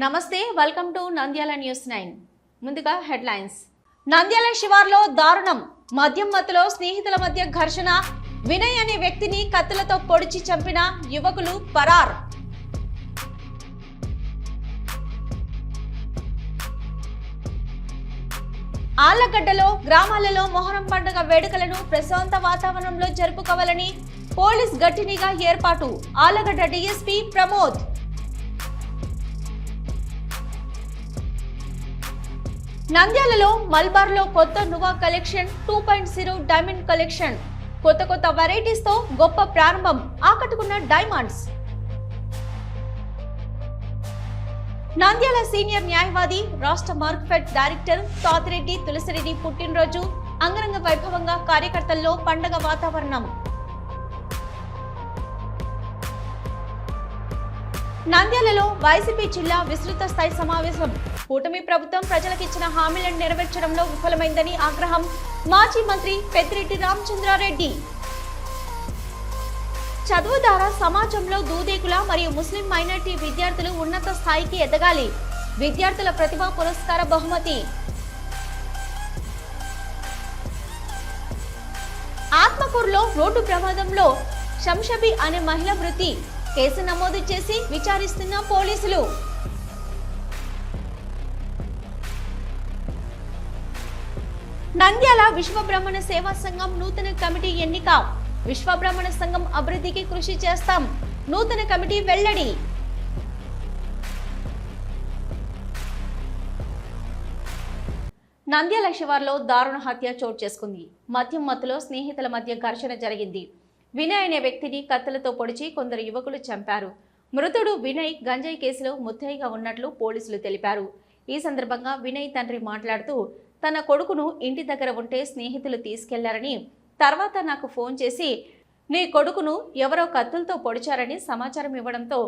నమస్తే welcome to Nandyal news nine. ముందుగా headlines. Nandyal శివార్లో దారుణం. మద్యం మత్తులో స్నేహితుల మధ్య ఘర్షణ. వినయ్ అనే వ్యక్తిని కత్తులతో పొడిచి చంపిన యువకులు పరార్. ఆళ్ళగడ్డలో గ్రామాలలో మొహరం పండుగ వేడుకలను ప్రశాంత వాతావరణంలో జరుపుకోవాలని పోలీస్ గట్టినిగా ఏర్పాటు. ఆలగడ్డ డీఎస్పీ ప్రమోద్. నంద్యాలలో మల్బార్లో కొత్త Nova collection two point zero diamond collection. కొత్త కొత్త వెరైటీస్తో గొప్ప ప్రారంభం ఆకట్టుకున్న డైమండ్స్ నంద్యాల సీనియర్ న్యాయవాది రాష్ట్ర మార్క్ఫెడ్ డైరెక్టర్ తాతిరెడ్డి తులసిరెడ్డి పుట్టినరోజు అంగరంగ వైభవంగా కార్యకర్తల్లో పండగ వాతావరణం. నంద్యాలలో వైసీపీ జిల్లా విస్తృత స్థాయి సమావేశం. కూటమి ప్రభుత్వం ప్రజలకిచ్చిన హామీలను నెరవేర్చడంలో విఫలమైందని ఆగ్రహం. మాజీ మంత్రి పెద్దిరెడ్డి రామచంద్రారెడ్డి. చదువు ద్వారా సమాజంలో దూదేకుల మరియు ముస్లిం మైనార్టీ విద్యార్థులు ఉన్నత స్థాయికి ఎదగాలి. విద్యార్థుల ప్రతిభా పురస్కార బహుమతి. ఆత్మకూరులో రోడ్డు ప్రమాదంలో శంషబి అనే మహిళ మృతి. కేసు నమోదు చేసి విచారిస్తున్న పోలీసులు. నంద్యాల విశ్వబ్రహ్మణ సేవా సంఘం నూతన కమిటీ ఎన్నిక. విశ్వబ్రహ్మణ సంఘం అభివృద్ధికి కృషి చేస్తాం. నూతన కమిటీ వెల్లడి. నంద్యాల శివార్లో దారుణ హత్య చోటు చేసుకుంది. మద్యం మత్తులో స్నేహితుల మధ్య ఘర్షణ జరిగింది. వినయ్ అనే వ్యక్తిని కత్తులతో పొడిచి కొందరు యువకులు చంపారు. మృతుడు వినయ్ గంజాయి కేసులో ముద్దాయిగా ఉన్నట్లు పోలీసులు తెలిపారు. ఈ సందర్భంగా వినయ్ తండ్రి మాట్లాడుతూ తన కొడుకును ఇంటి దగ్గర ఉంటే స్నేహితులు తీసుకెళ్ళారని తర్వాత నాకు ఫోన్ చేసి నీ కొడుకును ఎవరో కత్తులతో పొడిచారని సమాచారం ఇవ్వడంతో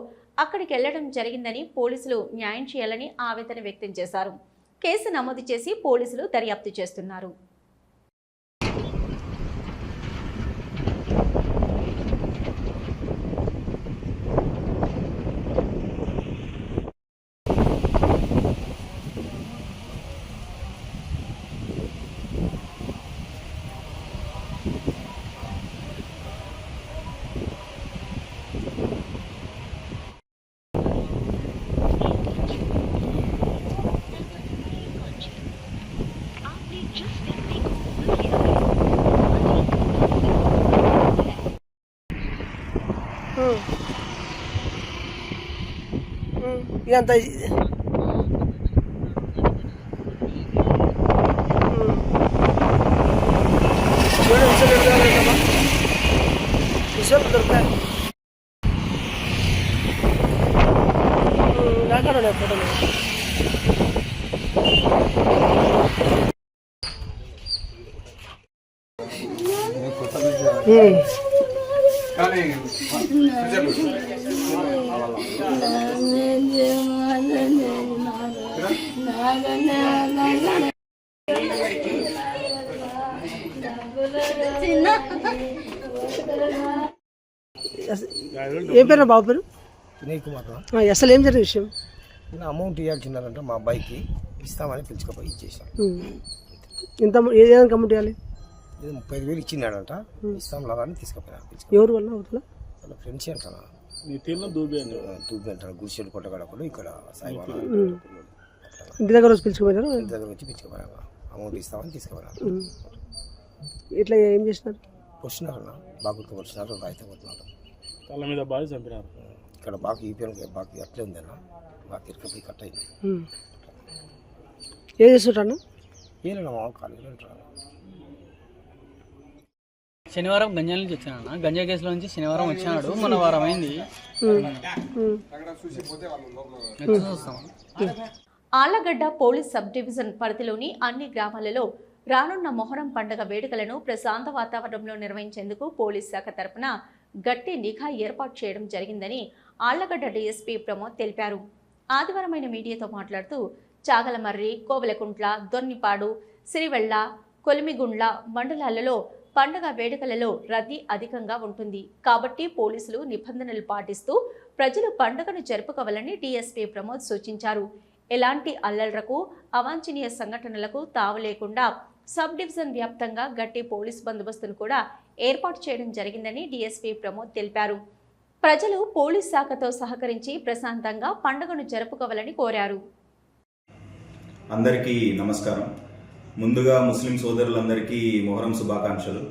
అక్కడికి వెళ్ళడం జరిగిందని పోలీసులు న్యాయం చేయాలని ఆవేదన వ్యక్తం చేశారు. కేసు నమోదు చేసి పోలీసులు దర్యాప్తు చేస్తున్నారు. ఇదంతా విషయాలు దొరుకుతాయి నాకాడ ఉన్నాయి ఫోటోలు ఉమ్. కానీ ఏం పేరు బాబు పేరు? వినయ్ కుమార్ అసలు ఏం జరిగిన విషయం? నా అమౌంట్ ఇవ్వాల్సిందంటే మా అబ్బాయికి. ఇస్తామని పిలుచుకపోయి ఇచ్చేసాం. ఎంత ఏదైనా చేయాలి ఇది ముప్పై ఐదు వేలు ఇచ్చినాడంట ఇస్తాం లాగా అని తీసుకుపోయినా ఎవరు వల్ల అవుతుందా వాళ్ళ ఫ్రెండ్స్ తీరులో దూబి అని. దూబి అంటారు గుడిసెడు కొట్టగడ కూడా ఇక్కడ సాయిబాబా ఇంటి దగ్గర రోజు పిలుచుకుపోయినారు? ఇంటి దగ్గర వచ్చి పిలుచుకుపోయినా అమౌంట్ ఇస్తామని తీసుకుపోయినా ఉమ్. ఇట్లా ఏం చేసినారు? వచ్చినారన్న బాగుతో వచ్చినారు రాయితే కొట్టినారు. తల మీద బాధ చంపినారు. ఇక్కడ బాగా ఈపీఎల్ బాగా అట్లే ఉందన్న బాగా తిరగపోయి కట్ అయింది. ఏం చేస్తుంటాను ఏదైనా మా కాలేజీలో ఉంటారు శనివారం గంజాల నుంచి వచ్చానన్న గంజా కేసులో నుంచి శనివారం వచ్చినాడు మన వారం అయింది. వచ్చి చూస్తాం. ఆళ్ళగడ్డ పోలీస్ సబ్ డివిజన్ పరిధిలోని అన్ని గ్రామాలలో రానున్న మొహరం పండుగ వేడుకలను ప్రశాంత వాతావరణంలో నిర్వహించేందుకు పోలీస్ శాఖ తరపున గట్టి నిఘా ఏర్పాటు చేయడం జరిగిందని ఆళ్ళగడ్డ డీఎస్పీ ప్రమోద్ తెలిపారు. ఆదివారమైన మీడియాతో మాట్లాడుతూ చాగలమర్రి కోవలకుంట్ల దొర్నిపాడు సిరివెళ్ళ కొలిమిగుండ్ల మండలాలలో పండుగ వేడుకలలో రద్దీ అధికంగా ఉంటుంది. కాబట్టి పోలీసులు నిబంధనలు పాటిస్తూ ప్రజలు పండుగను జరుపుకోవాలని డీఎస్పీ ప్రమోద్ సూచించారు. ఎలాంటి అల్లర్లకు అవాంఛనీయ సంఘటనలకు తావు లేకుండా సబ్ డివిజన్ వ్యాప్తంగా గట్టి పోలీస్ బందోబస్తును కూడా ఏర్పాటు చేయడం జరిగిందని డీఎస్పీ ప్రమోద్ తెలిపారు. ప్రజలు పోలీస్ శాఖతో సహకరించి ప్రశాంతంగా పండుగను జరుపుకోవాలని కోరారు. అందరికీ నమస్కారం. ముందుగా ముస్లిం సోదరులందరికీ మొహరం శుభాకాంక్షలు.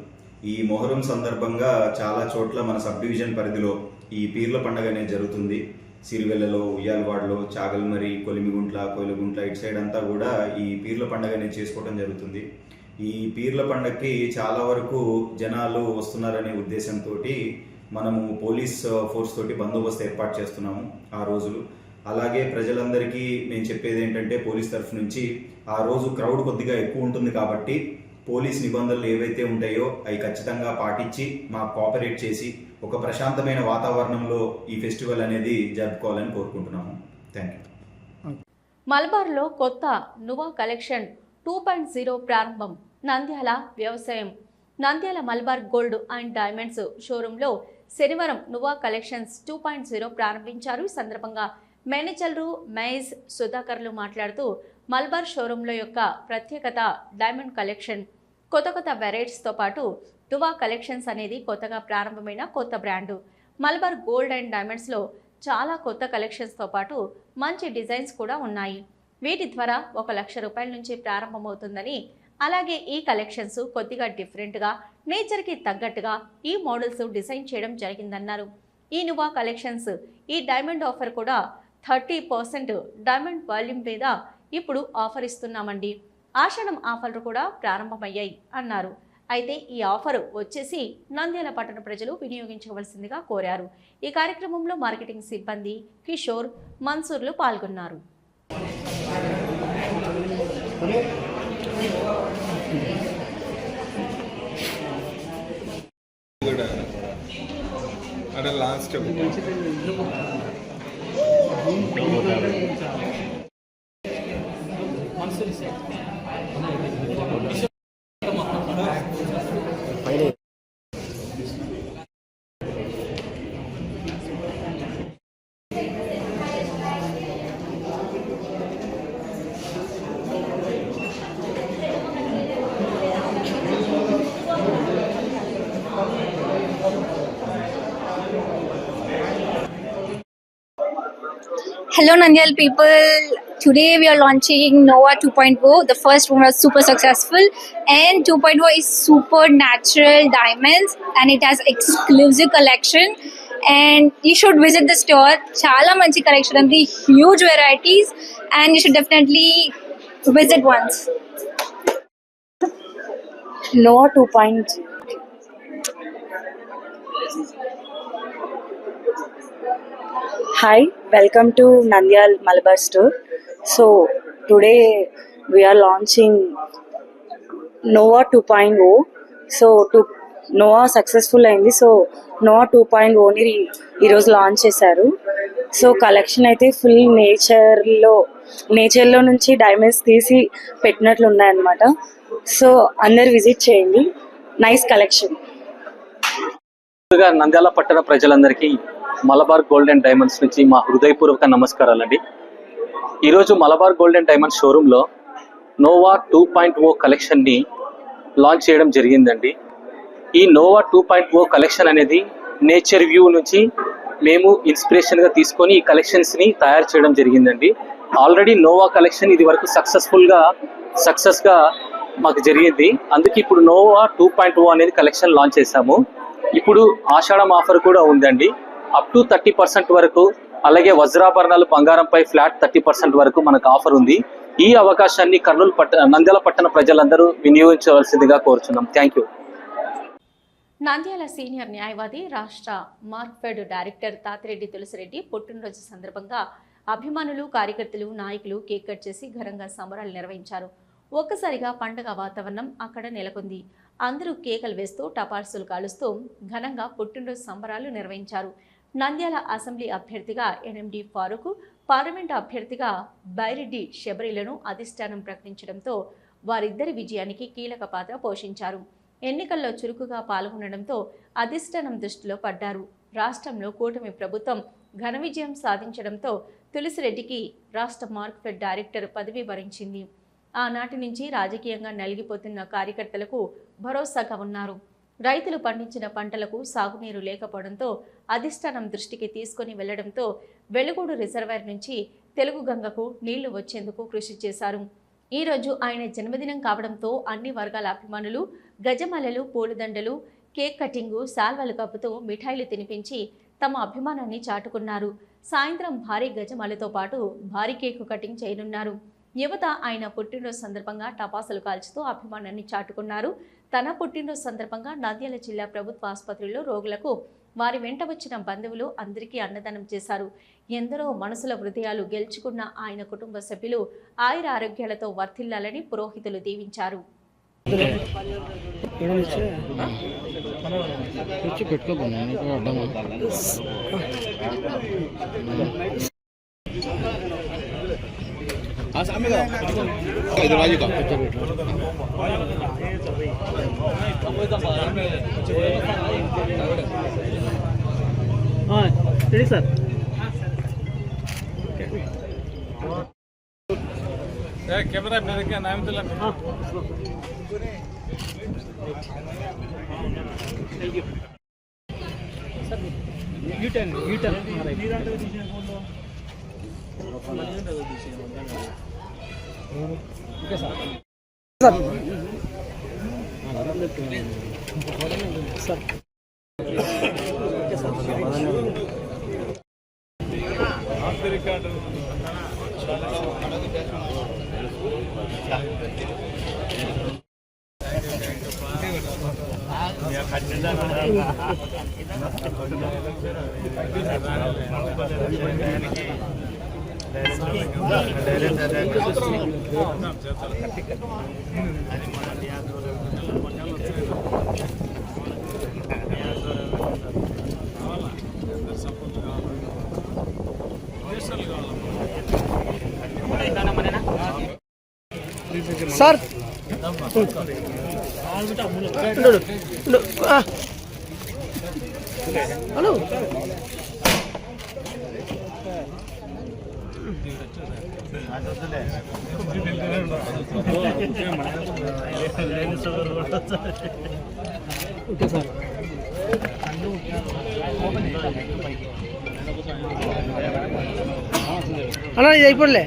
ఈ మొహరం సందర్భంగా చాలా చోట్ల మన సబ్ డివిజన్ పరిధిలో ఈ పీర్ల పండుగ అనేది జరుగుతుంది. సిరివెల్లలో ఉయ్యాలవాడలో చాగల్మరి కొలిమిగుంట్ల కొలిగుంట్ల ఇటు సైడ్ అంతా కూడా ఈ పీర్ల పండుగ అనేది చేసుకోవడం జరుగుతుంది. ఈ పీర్ల పండగకి చాలా వరకు జనాలు వస్తున్నారనే ఉద్దేశంతో మనము పోలీస్ ఫోర్స్ తోటి బందోబస్తు ఏర్పాటు చేస్తున్నాము ఆ రోజులు. అలాగే ప్రజలందరికీ నేను చెప్పేది ఏంటంటే పోలీస్ తరఫు నుంచి ఆ రోజు క్రౌడ్ కొద్దిగా ఎక్కువ ఉంటుంది కాబట్టి పోలీస్ నిబంధనలు ఏవైతే ఉంటాయో అవి ఖచ్చితంగా పాటించి మాకు కోఆపరేట్ చేసి ఒక ప్రశాంతమైన వాతావరణంలో ఈ ఫెస్టివల్ అనేది జరుపుకోవాలని కోరుకుంటున్నాము. థ్యాంక్ యూ మలబార్లో కొత్త Nova collection two point zero ప్రారంభం. నంద్యాల వ్యవసాయం. Nandyal Malabar gold and diamonds షోరూంలో శనివారం Nova collections two point zero ప్రారంభించారు. ఈ సందర్భంగా మేనేజర్లు మైజ్ సుధాకర్లు మాట్లాడుతూ మల్బార్ షోరూంలో యొక్క ప్రత్యేకత డైమండ్ కలెక్షన్ కొత్త కొత్త వెరైటీస్తో పాటు టువా కలెక్షన్స్ అనేది కొత్తగా ప్రారంభమైన కొత్త బ్రాండు. మలబార్ గోల్డ్ అండ్ డైమండ్స్లో చాలా కొత్త కలెక్షన్స్తో పాటు మంచి డిజైన్స్ కూడా ఉన్నాయి. వీటి ద్వారా ఒక లక్ష రూపాయల నుంచి ప్రారంభమవుతుందని అలాగే ఈ కలెక్షన్స్ కొద్దిగా డిఫరెంట్గా నేచర్కి తగ్గట్టుగా ఈ మోడల్స్ డిజైన్ చేయడం జరిగిందన్నారు. ఈ నువా కలెక్షన్స్ ఈ డైమండ్ ఆఫర్ కూడా థర్టీ పర్సెంట్ డైమండ్ వాల్యూమ్ మీద ఇప్పుడు ఆఫర్ ఇస్తున్నామండి. ఆషాఢం ఆఫర్లు కూడా ప్రారంభమయ్యాయి అన్నారు. అయితే ఈ ఆఫర్ వచ్చేసి నంద్యాల పట్టణ ప్రజలు వినియోగించవలసిందిగా కోరారు. ఈ కార్యక్రమంలో మార్కెటింగ్ సిబ్బంది కిషోర్ మన్సూర్లు పాల్గొన్నారు. Last Hello Nandial people. Today we are launching Nova 2.0. The first one was super successful and 2.0 is super natural diamonds and it has exclusive collection and you should visit the store. Chala manchi collection and the huge varieties and you should definitely visit once. Nova 2.0 hi welcome to Nandyal Malabar store so today we are launching Nova two point O so two Nova successful అయింది. So Nova two point ఓని ఈరోజు launch చేశారు. So collection అయితే full నేచర్లో నేచర్లో నుంచి diamonds తీసి పెట్టినట్లు ఉన్నాయన్నమాట. సో అందరు విజిట్ చేయండి. నైస్ కలెక్షన్ నంద్యాల పట్టణ ప్రజలందరికీ మలబార్ గోల్డ్ అండ్ డైమండ్స్ నుంచి మా హృదయపూర్వక నమస్కారాలండి. ఈరోజు మలబార్ గోల్డ్ అండ్ డైమండ్స్ షోరూంలో నోవా టూ పాయింట్ ఓ కలెక్షన్ని లాంచ్ చేయడం జరిగిందండి. ఈ Nova two point O collection అనేది నేచర్ వ్యూ నుంచి మేము ఇన్స్పిరేషన్గా తీసుకొని ఈ కలెక్షన్స్ని తయారు చేయడం జరిగిందండి. ఆల్రెడీ నోవా కలెక్షన్ ఇది వరకు సక్సెస్ఫుల్గా సక్సెస్గా మాకు జరిగింది. అందుకే ఇప్పుడు నోవా టూ పాయింట్ ఓ అనేది కలెక్షన్ లాంచ్ చేశాము. ఇప్పుడు ఆషాఢం ఆఫర్ కూడా ఉందండి. అప్ టు థర్టీ పర్సెంట్ వరకు అలాగే వజ్రాభరణాలు బంగారంపై ఫ్లాట్ థర్టీ పర్సెంట్ వరకు మనకు ఆఫర్ ఉంది. ఈ అవకాశాన్ని కర్నూలు పట్ట నంద్యాల పట్టణ ప్రజలందరూ వినియోగించవలసిందిగా కోరుచున్నాం. థ్యాంక్ యూ నంద్యాల సీనియర్ న్యాయవాది రాష్ట్ర మార్క్ఫెడ్ డైరెక్టర్ తాతిరెడ్డి తులసిరెడ్డి పుట్టినరోజు సందర్భంగా అభిమానులు కార్యకర్తలు నాయకులు కేక్ కట్ చేసి ఘనంగా సంబరాలు నిర్వహించారు. ఒక్కసారిగా పండగ వాతావరణం అక్కడ నెలకొంది. అందరూ కేకలు వేస్తూ టపాసులు కాలుస్తూ ఘనంగా పుట్టినరోజు సంబరాలు నిర్వహించారు. నంద్యాల అసెంబ్లీ అభ్యర్థిగా ఎన్ఎండి ఫారూక్ పార్లమెంటు అభ్యర్థిగా బైరెడ్డి శబరిలను అధిష్టానం ప్రకటించడంతో వారిద్దరి విజయానికి కీలక పాత్ర పోషించారు. ఎన్నికల్లో చురుకుగా పాల్గొనడంతో అధిష్టానం దృష్టిలో పడ్డారు. రాష్ట్రంలో కూటమి ప్రభుత్వం ఘన విజయం సాధించడంతో తులసిరెడ్డికి రాష్ట్ర మార్క్ఫెడ్ డైరెక్టర్ పదవి వరించింది. ఆనాటి నుంచి రాజకీయంగా నలిగిపోతున్న కార్యకర్తలకు భరోసాగా ఉన్నారు. రైతులు పండించిన పంటలకు సాగునీరు లేకపోవడంతో అధిష్టానం దృష్టికి తీసుకొని వెళ్ళడంతో వెలుగూడు రిజర్వాయర్ నుంచి తెలుగు గంగకు నీళ్ళు వచ్చేందుకు కృషి చేశారు. ఈ రోజు ఆయన జన్మదినం కావడంతో అన్ని వర్గాల అభిమానులు గజమాలలు పూలదండలు కేక్ కటింగు శాల్వాలు కప్పుతూ మిఠాయిలు తినిపించి తమ అభిమానాన్ని చాటుకున్నారు. సాయంత్రం భారీ గజమాలతో పాటు భారీ కేకు కటింగ్ చేయనున్నారు. యువత ఆయన పుట్టినరోజు సందర్భంగా టపాసులు కాల్చుతూ అభిమానాన్ని చాటుకున్నారు. తన పుట్టినరోజు సందర్భంగా నంద్యాల జిల్లా ప్రభుత్వ ఆసుపత్రిలో రోగులకు వారి వెంట వచ్చిన బంధువులు అందరికీ అన్నదానం చేశారు. ఎందరో మనసుల హృదయాలు గెలుచుకున్న ఆయన కుటుంబ సభ్యులు ఆయుర ఆరోగ్యాలతో వర్ధిల్లాలని పురోహితులు దీవించారు. రెడీ సార్ కెమెరా మీదకి నాయకుల యూటర్న్ యూటర్న్ సార్ ఉండు, ఉండు. ఆ. హలో. ఓకే సార్ అన్నా ఇది అయిపోలే.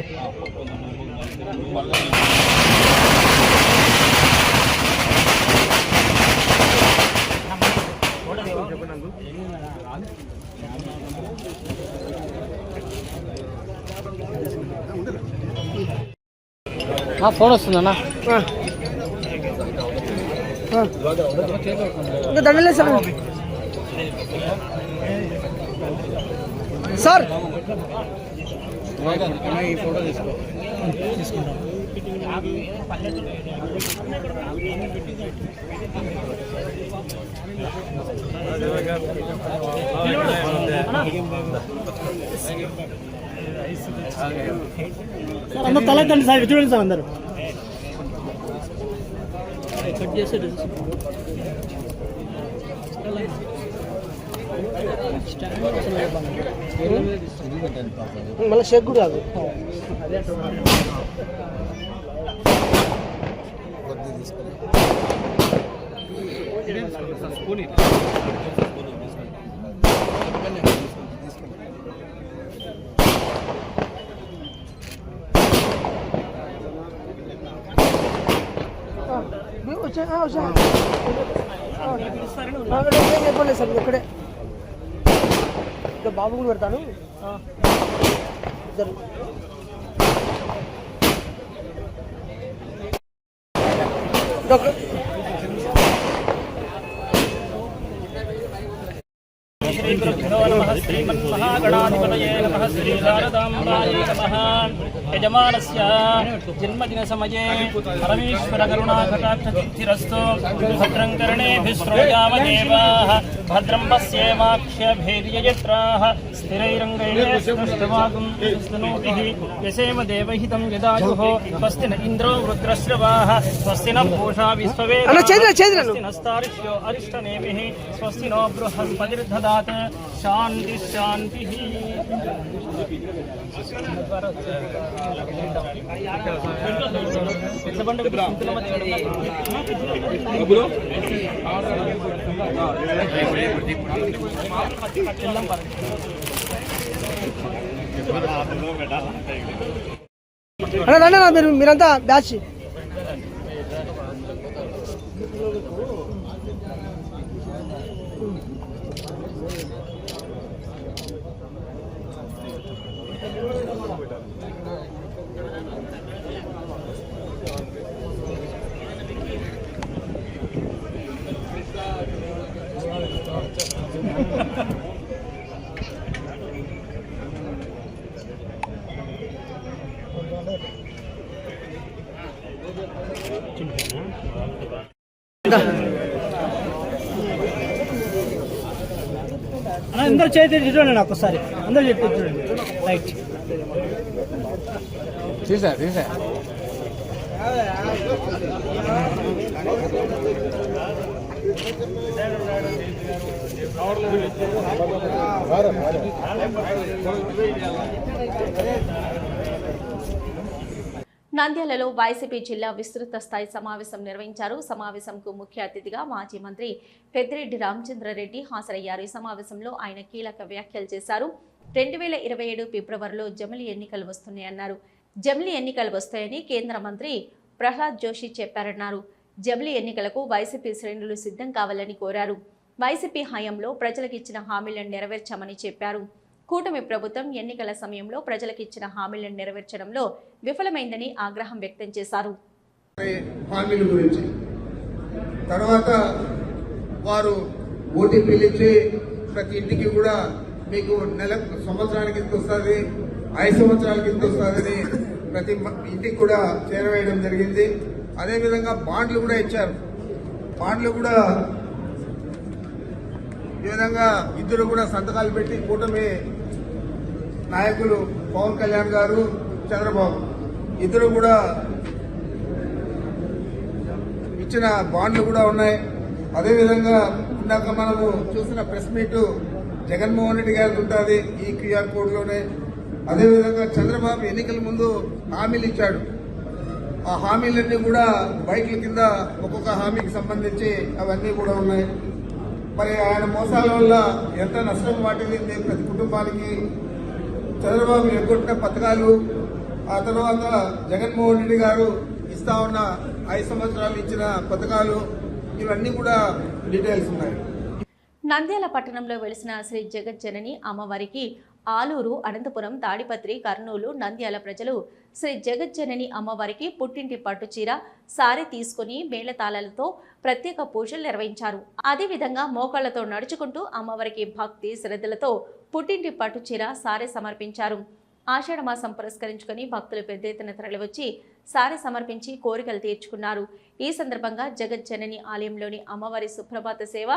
ఫోన్ వస్తుందన్నా ఇంకా దండలేదు సార్ సార్ ఈ ఫోటో తీసుకో తీసుకుంటాం అందరూ తలెత్తండి సార్ చూడండి సార్ అందరు. కట్ చేసి మళ్ళీ షెగ్ కాదు. తీసుకుని వచ్చా చెప్పండి సార్. ఇక్కడే. ఇక్కడ బాబు కూడా పెడతాను ఇద్దరు. శ్రీ మన్మహాగణాధిపతయే నమ శ్రీ శారదాంబాయే నమ. यजमानस्य जन्मदिनसमये परमेश्वरकरुणाकटाक्षसिद्धिरस्तु भद्रं कर्णेभिः भद्रं पश्येमाक्ष्यभैर्ययत्राः स्थिरैरङ्गैर्यस्तुष्टवागुंस्तनोतिः यसेम स्वस्ति न इन्द्रो स्वस्ति न पूषा स्वस्ति नो बृहस्पतिर्ददात्। शांति शांति అన్న మీరు మీరంతా బ్యాచ్. అందరు చేతి చూడండి నాకు ఒకసారి. అందరు చెప్పి చూడండి. రైట్ తీసా తీసా. నంద్యాలలో వైసీపీ జిల్లా విస్తృత స్థాయి సమావేశం నిర్వహించారు. సమావేశంకు ముఖ్య అతిథిగా మాజీ మంత్రి పెద్దిరెడ్డి రామచంద్రారెడ్డి హాజరయ్యారు. ఈ సమావేశంలో ఆయన కీలక వ్యాఖ్యలు చేశారు. రెండు వేల ఇరవై ఏడు ఫిబ్రవరిలో జమిలి ఎన్నికలు వస్తున్నాయన్నారు జమిలి ఎన్నికలు వస్తాయని కేంద్ర మంత్రి ప్రహ్లాద్ జోషి చెప్పారన్నారు. జమిలి ఎన్నికలకు వైసీపీ శ్రేణులు సిద్ధం కావాలని కోరారు. వైసీపీ హయాంలో ప్రజలకు ఇచ్చిన హామీలను నెరవేర్చామని చెప్పారు. కూటమి ప్రభుత్వం ఎన్నికల సమయంలో ప్రజలకు ఇచ్చిన హామీలను నెరవేర్చడంలో విఫలమైందని ఆగ్రహం వ్యక్తం చేశారు. హామీల గురించి. తర్వాత వారు ఓటీపీలు ఇచ్చి ప్రతి ఇంటికి కూడా మీకు నెల సంవత్సరానికి ఇంత వస్తుంది ఐదు సంవత్సరాలకి ఇంత వస్తుందని ప్రతి ఇంటికి కూడా చేరవేయడం జరిగింది. అదేవిధంగా బాండ్లు కూడా ఇచ్చారు. బాండ్లు కూడా ఈ విధంగా ఇద్దరు కూడా సంతకాలు పెట్టి కూటమి నాయకులు పవన్ కళ్యాణ్ గారు చంద్రబాబు. ఇద్దరు కూడా ఇచ్చిన బాండ్లు కూడా ఉన్నాయి. అదేవిధంగా ఇందాక మనము చూసిన ప్రెస్ మీట్ జగన్మోహన్ రెడ్డి గారికి ఉంటుంది ఈ క్యూఆర్ కోడ్లోనే అదేవిధంగా చంద్రబాబు ఎన్నికల ముందు హామీలు ఇచ్చాడు. ఆ హామీలన్నీ కూడా బైక్ల కింద ఒక్కొక్క హామీకి సంబంధించి అవన్నీ కూడా ఉన్నాయి. మరి ఆయన మోసాల వల్ల ఎంత నష్టం వాటిల్లింది ప్రతి కుటుంబానికి చంద్రబాబు ఎగ్గొట్టిన పథకాలు ఆ తర్వాత జగన్మోహన్ రెడ్డి గారు ఇస్తా ఉన్న ఐదు సంవత్సరాలు ఇచ్చిన పథకాలు ఇవన్నీ కూడా డీటెయిల్స్ ఉన్నాయి. నంద్యాల పట్టణంలో వెలిసిన శ్రీ జగజ్జనని అమ్మవారికి ఆలూరు అనంతపురం తాడిపత్రి కర్నూలు నంద్యాల ప్రజలు శ్రీ జగజ్జనని అమ్మవారికి పుట్టింటి పట్టుచీర సారి తీసుకుని మేళతాళాలతో ప్రత్యేక పూజలు నిర్వహించారు. అదేవిధంగా మోకాళ్ళతో నడుచుకుంటూ అమ్మవారికి భక్తి శ్రద్ధలతో పుట్టింటి పట్టుచీర సారె సమర్పించారు. ఆషాఢ మాసం పురస్కరించుకొని భక్తులు పెద్ద ఎత్తున తరలివచ్చి సారె సమర్పించి కోరికలు తీర్చుకున్నారు. ఈ సందర్భంగా జగజ్జనని ఆలయంలోని అమ్మవారి సుప్రభాత సేవ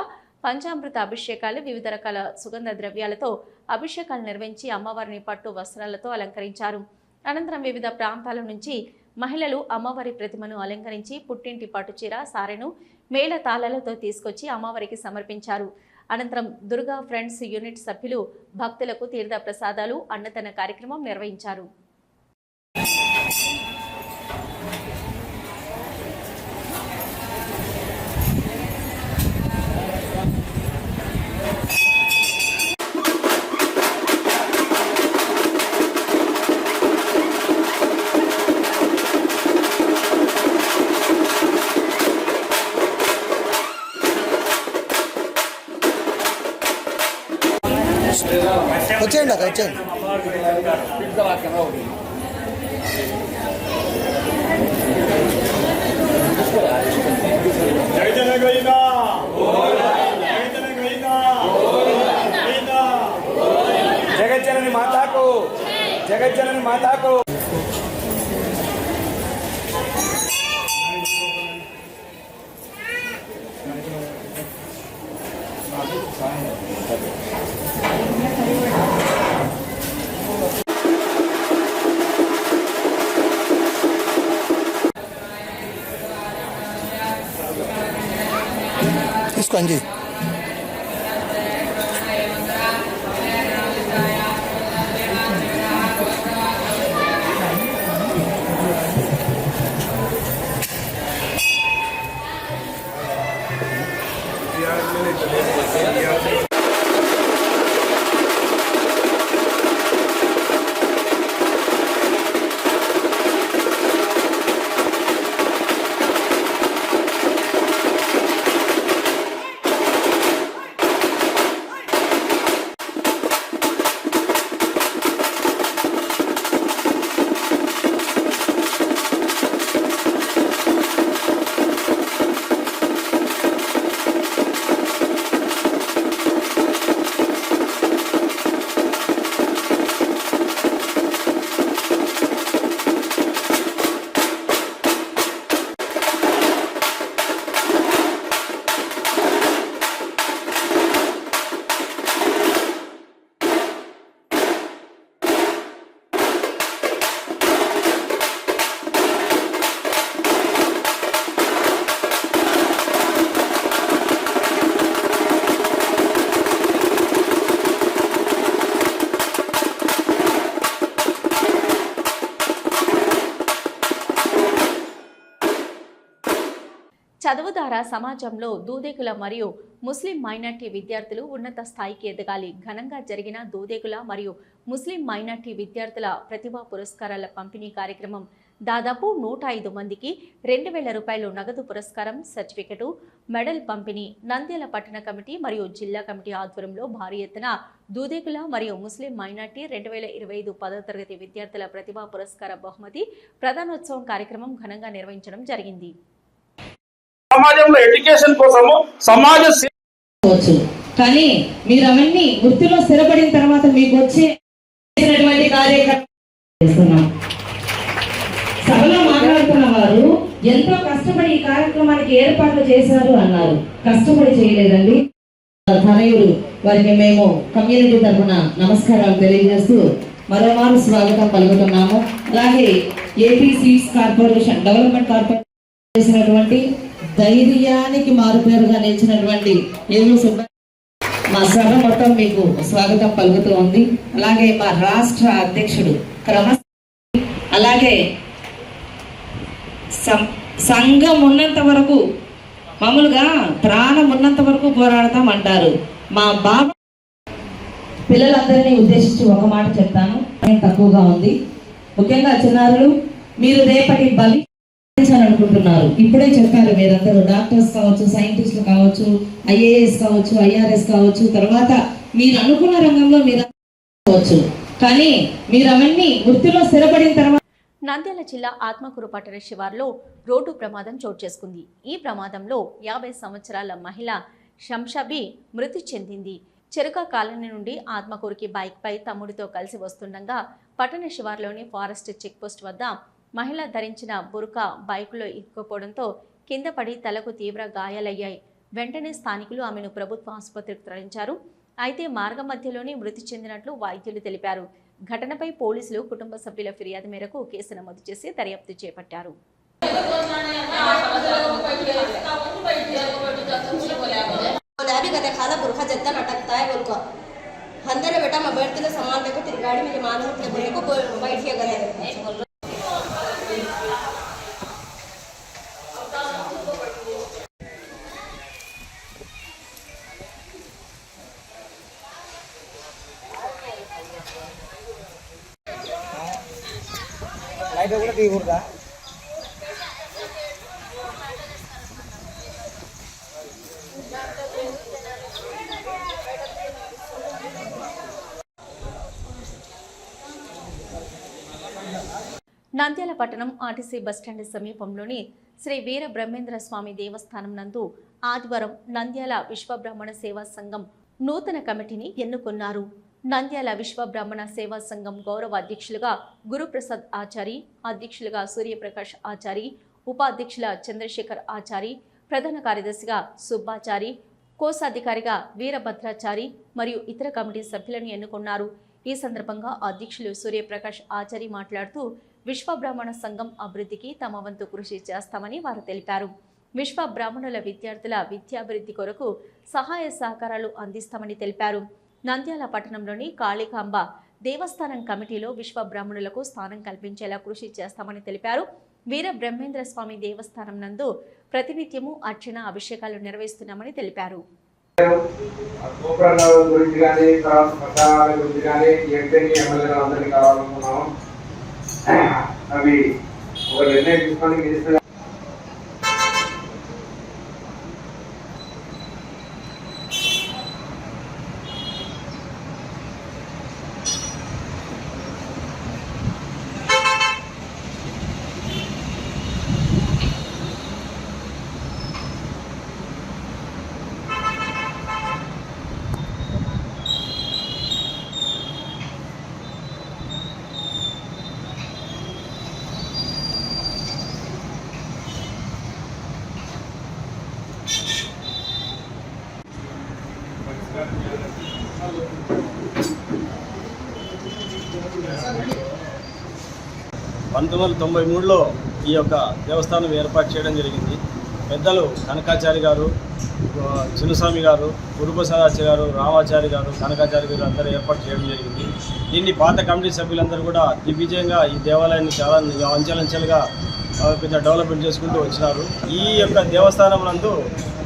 పంచామృత అభిషేకాలు వివిధ రకాల సుగంధ ద్రవ్యాలతో అభిషేకాలు నిర్వహించి అమ్మవారిని పట్టు వస్త్రాలతో అలంకరించారు. అనంతరం వివిధ ప్రాంతాల నుంచి మహిళలు అమ్మవారి ప్రతిమను అలంకరించి పుట్టింటి పట్టుచీర సారెను మేళ తాళాలతో తీసుకొచ్చి అమ్మవారికి సమర్పించారు. అనంతరం దుర్గా ఫ్రెండ్స్ యూనిట్ సభ్యులు భక్తులకు తీర్థ ప్రసాదాలు అన్నదాన కార్యక్రమం నిర్వహించారు. వచ్చేయండి అక్క వచ్చేయండి. జగజ్జనని మాతాకు జగజ్జనని మాతాకు. తీసుకో అంజీ చదువు ద్వారా సమాజంలో దూదేకుల మరియు ముస్లిం మైనార్టీ విద్యార్థులు ఉన్నత స్థాయికి ఎదగాలి. ఘనంగా జరిగిన దూదేకుల మరియు ముస్లిం మైనార్టీ విద్యార్థుల ప్రతిభా పురస్కారాల పంపిణీ కార్యక్రమం దాదాపు నూట ఐదు మందికి రెండు వేల రూపాయలు నగదు పురస్కారం సర్టిఫికెటు మెడల్ పంపిణీ నంద్యాల పట్టణ కమిటీ మరియు జిల్లా కమిటీ ఆధ్వర్యంలో భారీ ఎత్తున దూదేకుల మరియు ముస్లిం మైనార్టీ రెండు వేల ఇరవై ఐదు పదో తరగతి విద్యార్థుల ప్రతిభా పురస్కార బహుమతి ప్రధానోత్సవం కార్యక్రమం ఘనంగా నిర్వహించడం జరిగింది. సమాజంలో ఎడ్యుకేషన్ కోసము సమాజ కానీ మీరు అవన్నీ వృత్తిలో స్థిరపడిన తర్వాత మీకు వచ్చే చేసినటువంటి కార్యక్రమం చేస్తున్నాం. సభలో మాట్లాడుతున్న వారు ఎంతో కష్టపడి ఈ కార్యక్రమానికి ఏర్పాట్లు చేశారు అన్నారు. కష్టపడి చేయలేదండి. తనయుడు వారికి మేము కమ్యూనిటీ తరఫున నమస్కారాలు తెలియజేస్తూ మరోమారు స్వాగతం పలుకుతున్నాము. అలాగే AP seeds corporation development corporation చేసినటువంటి ధైర్యానికి మారుపేరుగా నిలిచినటువంటి ఏలూరు సుబ్బ మా సభ మొత్తం మీకు స్వాగతం పలుకుతూ ఉంది. అలాగే మా రాష్ట్ర అధ్యక్షుడు క్రమ అలాగే సంఘం ఉన్నంత వరకు మామూలుగా ప్రాణం ఉన్నంత వరకు పోరాడతాం అంటారు మా బాబా పిల్లలందరినీ ఉద్దేశించి ఒక మాట చెప్తాను. తక్కువగా ఉంది. ముఖ్యంగా చిన్నారులు మీరు రేపటి బలి అనుకుంటున్నారు ఇప్పుడే చెప్పారు మీరందరూ డాక్టర్స్ కావచ్చు సైంటిస్టులు కావచ్చు ఐఏఎస్ కావచ్చు ఐఆర్ఎస్ కావచ్చు తర్వాత మీరు అనుకున్న రంగంలో మీరు కావచ్చు. కానీ మీరు అవన్నీ వృత్తిలో స్థిరపడిన తర్వాత నంద్యాల జిల్లా ఆత్మకూరు పట్టణ శివార్లో రోడ్డు ప్రమాదం చోటు చేసుకుంది. ఈ ప్రమాదంలో యాభై సంవత్సరాల మహిళ శంషబి మృతి చెందింది. చెరుక కాలనీ నుండి ఆత్మకూరుకి బైక్పై తమ్ముడితో కలిసి వస్తుండగా పట్టణ శివార్లోని ఫారెస్ట్ చెక్పోస్ట్ వద్ద మహిళ ధరించిన బురకా బైకులో ఇరుక్కుపోవడంతో కింద పడి తలకు తీవ్ర గాయాలయ్యాయి వెంటనే స్థానికులు ఆమెను ప్రభుత్వ ఆసుపత్రికి తరలించారు అయితే మార్గ మధ్యలోనే మృతి చెందినట్లు వైద్యులు తెలిపారు ఘటనపై పోలీసులు కుటుంబ సభ్యుల ఫిర్యాదు మేరకు కేసు నమోదు చేసి దర్యాప్తు చేపట్టారు बोला भी कहते खाला बुरखा जद्दा लटकता है बोल को अंदर है बेटा मैं बैठती तो सामान देखो तेरी गाड़ी में जमान होती है बोले को बोल- बैठिए गए తీయకూడదా నంద్యాల పట్టణం ఆర్టీసీ బస్టాండ్ సమీపంలోని శ్రీ వీర బ్రహ్మేంద్ర స్వామి దేవస్థానం నందు ఆదివారం నంద్యాల విశ్వబ్రాహ్మణ సేవా సంఘం నూతన కమిటీని ఎన్నుకున్నారు. నంద్యాల విశ్వబ్రాహ్మణ సేవా సంఘం గౌరవ అధ్యక్షులుగా గురుప్రసాద్ ఆచారి అధ్యక్షులుగా సూర్యప్రకాష్ ఆచారి ఉపాధ్యక్షుల చంద్రశేఖర్ ఆచారి ప్రధాన కార్యదర్శిగా సుబ్బాచారి కోశాధికారిగా వీరభద్రాచారి మరియు ఇతర కమిటీ సభ్యులను ఎన్నుకున్నారు. ఈ సందర్భంగా అధ్యక్షులు సూర్యప్రకాష్ ఆచారి మాట్లాడుతూ విశ్వ బ్రాహ్మణ సంఘం అభివృద్ధికి తమ వంతు కృషి చేస్తామని వారు తెలిపారు. విశ్వ బ్రాహ్మణుల విద్యార్థుల విద్యాభివృద్ధి కొరకు సహాయ సహకారాలు అందిస్తామని తెలిపారు. నంద్యాల పట్టణంలోని కాళికాంబ దేవస్థానం కమిటీలో విశ్వ బ్రాహ్మణులకు స్థానం కల్పించేలా కృషి చేస్తామని తెలిపారు. వీర బ్రహ్మేంద్ర స్వామి దేవస్థానం నందు ప్రతినిత్యము అర్చన అభిషేకాలు నిర్వహిస్తున్నామని తెలిపారు. అవి ఒక నిర్ణయం తీసుకోవడానికి ప్రచారాల గురించి కానీ ఎంపీని ఎమ్మెల్యేలు అందరినీ కావాలనుకున్నాము అవి ఒక నిర్ణయం తీసుకొని మినిస్టర్ పంతొమ్మిది వందల తొంభై మూడులో ఈ యొక్క దేవస్థానం ఏర్పాటు చేయడం జరిగింది. పెద్దలు కనకాచారి గారు చిన్నస్వామి గారు గురుప్రసాదాచార్య గారు రామాచారి గారు కనకాచారి గారు అందరూ ఏర్పాటు చేయడం జరిగింది. దీన్ని పాత కమిటీ సభ్యులందరూ కూడా దిగ్విజయంగా ఈ దేవాలయాన్ని చాలా అంచెలంచెలుగా పెద్ద కొంచెం డెవలప్మెంట్ చేసుకుంటూ వచ్చినారు. ఈ యొక్క దేవస్థానం నందు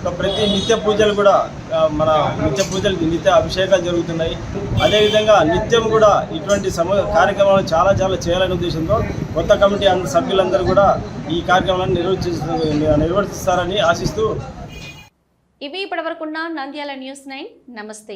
ప్రతి నిత్య పూజలు కూడా మన నిత్య పూజలు నిత్య అభిషేకాలు జరుగుతున్నాయి. అదేవిధంగా నిత్యం కూడా ఇటువంటి సమ కార్యక్రమాలు చాలా చాలా చేయాలనే ఉద్దేశంతో కొత్త కమిటీ అంద- సభ్యులందరూ కూడా ఈ కార్యక్రమాలను నిర్వర్తిస్తూ నిర్వర్తిస్తారని ఆశిస్తూ ఇవి ఇప్పటివరకున్న నంద్యాల న్యూస్ నైన్. నమస్తే.